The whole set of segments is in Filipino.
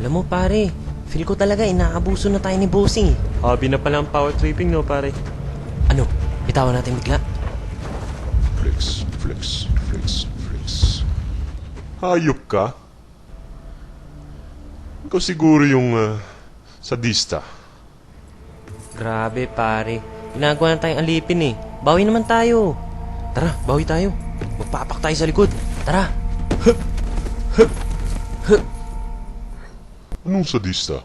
Alam mo pare, feel ko talaga inaabuso na tayo ni Bossing eh. Hobby na pala ang power tripping, no, pare? Ano, bitawan natin bigla? Flex, flex, flex, flex. Hayop ka? Ikaw siguro yung ah, sadista. Grabe pare, ginagawa na tayong alipin eh. Bawi naman tayo. Tara, bawi tayo. Magpapak tayo sa likod. Tara. Anong sadista?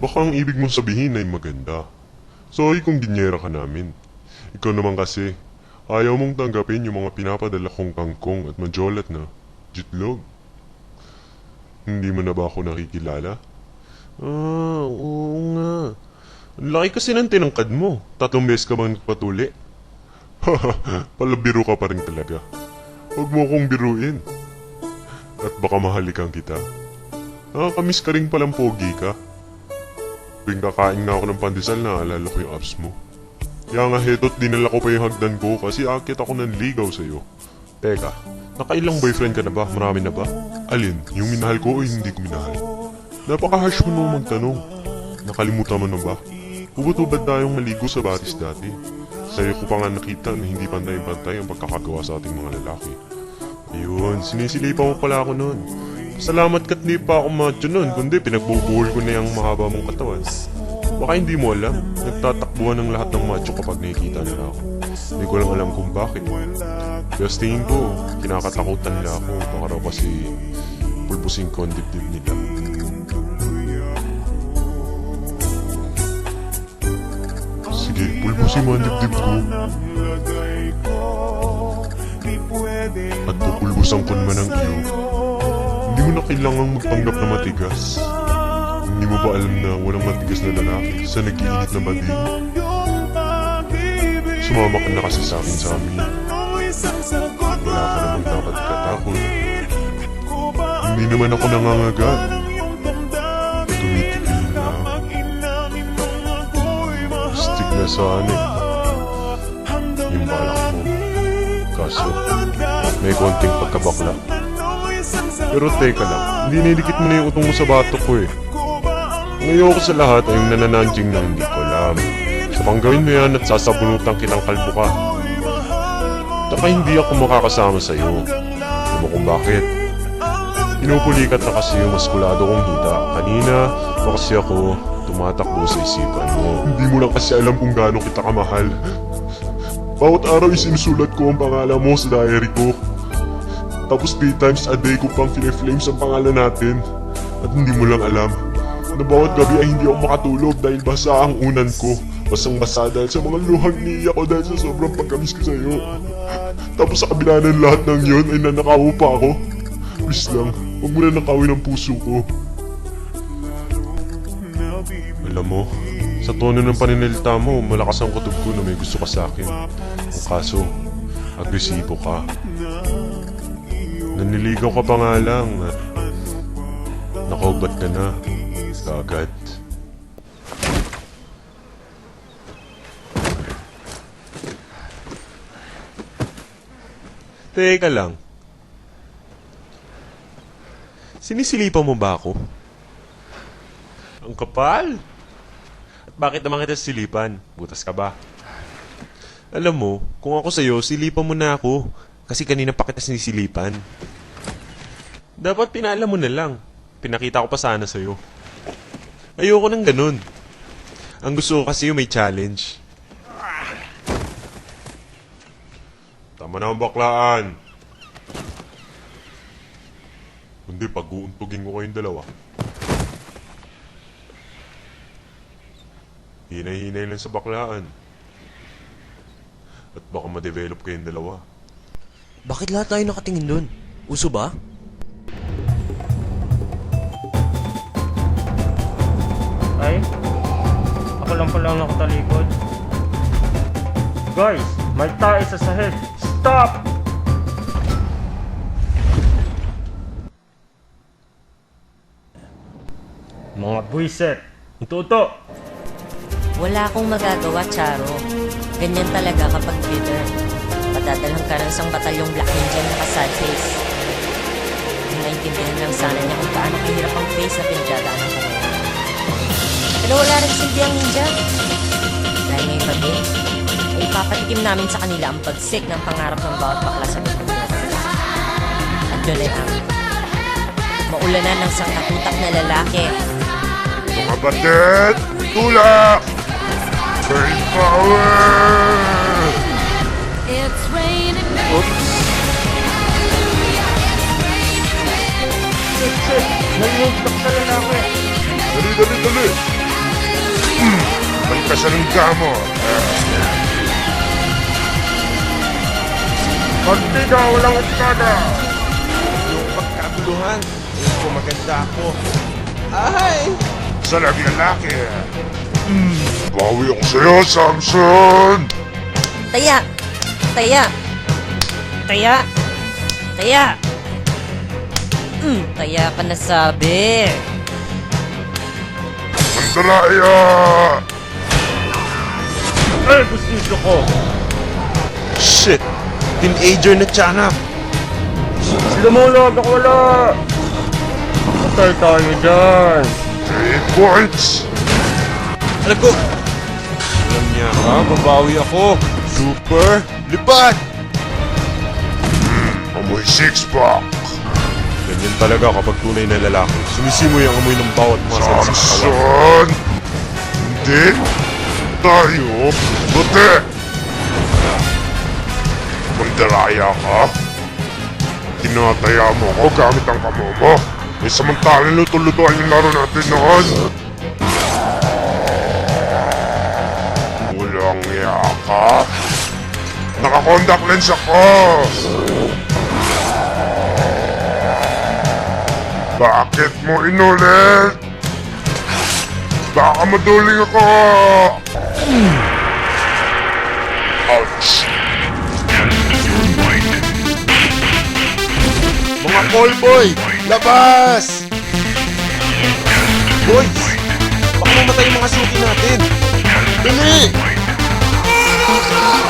Baka ang ibig mong sabihin ay maganda. Sorry kung ginyera ka namin. Ikaw naman kasi, ayaw mong tanggapin yung mga pinapadala kong kangkong at majolat na jitlog. Hindi mo na ba ako nakikilala? Ah, oo nga. Laki kasi ng tinangkad mo. Tatlong beses ka bang nagpatuli? Palabiro ka pa rin talaga. Huwag mo akong biruin. At baka mahalikan kita. Nakakamiss ka rin palang pogi ka. Tuwing kakain na ako ng pandesal, naalala ko yung abs mo. Kaya nga heto't dinala ko pa yung hagdan ko kasi akit ako ng ligaw sa'yo. Teka, nakailang boyfriend ka na ba? Marami na ba? Alin? Yung minahal ko o hindi ko minahal? Napaka-harsh mo nung magtanong. Nakalimutan mo na ba? Hubot-hubad tayong maligo sa batis dati. Sa'yo ko pa nga nakita na hindi pantay-pantay ang pagkakagawa sa ating mga lalaki. Ayun, sinisilipan mo pala ako noon. Salamat ka't di pa ako macho noon, kundi pinagbubuhol ko na yung mahaba mong katawan. Baka hindi mo alam, nagtatakbuhan ng lahat ng macho kapag nakikita nila ako. Hindi ko lang alam kung bakit. Pero tingin ko, kinakatakutan nila ako. Baka raw kasi pulpusin ko ang dibdib nila. Sige, pulpusin mo ang dibdib ko. Ko naman ang iyo. Hindi mo na kailangang magpanggap na matigas. Hindi mo ba alam na walang matigas na lalaki sa nag-iinit na bading? Sumama ka na kasi sa akin sa amin. Wala ka namang dapat katakot. Hindi naman ako nangangagat. Tumitigil na ako. Stig na sana eh. Yung balak mo. Kaso, may konting pagkabakla. Pero teka lang, hindi nilikit mo na yung utong mo sa bato ko eh. Ngayon ko sa lahat ay yung nanananjing na hindi ko alam. Sa pang gawin mo yan at sasabunutan kitang kalbo ka. Taka hindi ako makakasama sa'yo. Alam mo kung bakit? Pinupulikat na kasi yung maskulado kong hita. Kanina, pa kasi ako tumatakbo sa isipan mo. Hindi mo lang kasi alam kung gaano kita kamahal. Bawat araw isinusulat ko ang pangalan mo sa diary ko. Tapos three times a day ko pang fine-flames ang pangalan natin. At hindi mo lang alam na bawat gabi ay hindi ako makatulog dahil basa ang unan ko. Basang basa dahil sa mga luhang niiyak ko dahil sa sobrang pagkamis ko sa'yo. Tapos sa kabila ng lahat ng yun ay nanakaw pa ako. Please lang, huwag mo na nakawin ang puso ko. Alam mo, sa tono ng paninilita mo, malakas ang kutob ko na may gusto ka sa akin. Kaso, agresibo ka. Naniligaw ka pa nga lang. Nakaubat ka na. Kagad. Teka lang. Sinisilipan mo ba ako? Ang kapal! Bakit naman kita silipan? Butas ka ba? Alam mo, kung ako sa'yo, silipan mo na ako. Kasi kanina pa kita sinisilipan. Dapat pinaalam mo na lang. Pinakita ko pa sana sa'yo. Ayoko ng ganun. Ang gusto ko kasi yung may challenge. Tama na ang baklaan. Kundi pag-uuntugin ko kayong dalawa. Hinay-hinay lang sa baklaan. At baka ma-develop kayong dalawa. Bakit lahat tayo nakatingin dun? Uso ba? Ay, ako lang pala ang nakatalikod. Guys, may tae sa sahig. Stop! Mga buwiset, uto Wala akong magagawa, Charo. Ganyan talaga kapag bitter. Padadalhan ka ng isang batalyong Black Ninja na ka-sad face. naintindihan lang sana niya kung gaano kahirap ang face na pinagdadaanan ko ngayon. Pero wala rin silbi ang ninja. Dahil ngayong gabi, ay ipapatikim namin sa kanila ang bagsik ng pangarap ng bawat bakla sa mundo. At yun ay ang maulanan ng sangkatutak na lalaki Mga batet! Tulak! Burn power! It's raining. Nalilugtok sa lalaki. Dali, dali, dali! Hmm, Balkasan ng gamo! Magtiga, walang espada. Yung pagkaguluhan, eh kung maganda ako. Ay! Sa lalaki! Hmm, bawi ako sa'yo, Samson! Taya! Taya! Taya! Taya! Mm, taya ka nasabi! Mandaraya! Ay, gusto ko. Shit! Teenager na tiyanak! Lumulag ako wala. Patay tayo dyan. Three points! Alam ko! Alam niya ha, babawi ako! Super! Lipat! Amoy six-pack! Ganyan talaga kapag tunay na lalaki. Sumisimoy ang amoy ng bawat muscle sa katawan. Samson! Hindi! Tayo! Buti! Mandaraya ka? Tinataya mo ko gamit ang kamo mo. May samantalang luto-lutuan yung laro natin noon. Walang iya ka? Naka-contact lens ako! Bakit mo inulit? Baka maduling ako! Ouch! Mga callboy! Labas! Boys! Baka mamatay yung mga suki natin! Dali! Aray!